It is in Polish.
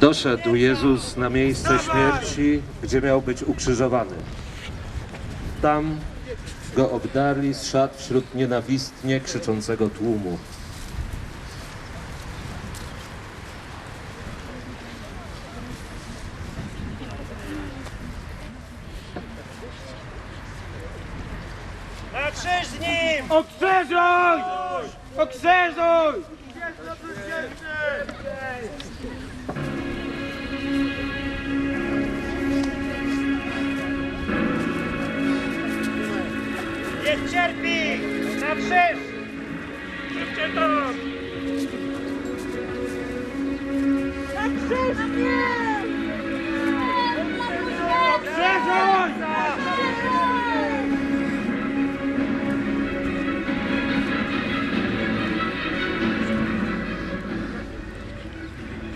Doszedł Jezus na miejsce śmierci, gdzie miał być ukrzyżowany. Tam go obdarli z szat wśród nienawistnie krzyczącego tłumu. Na krzyż z nim! Okrzyżuj! Okrzyżuj! Niech cierpi! Na krzyż!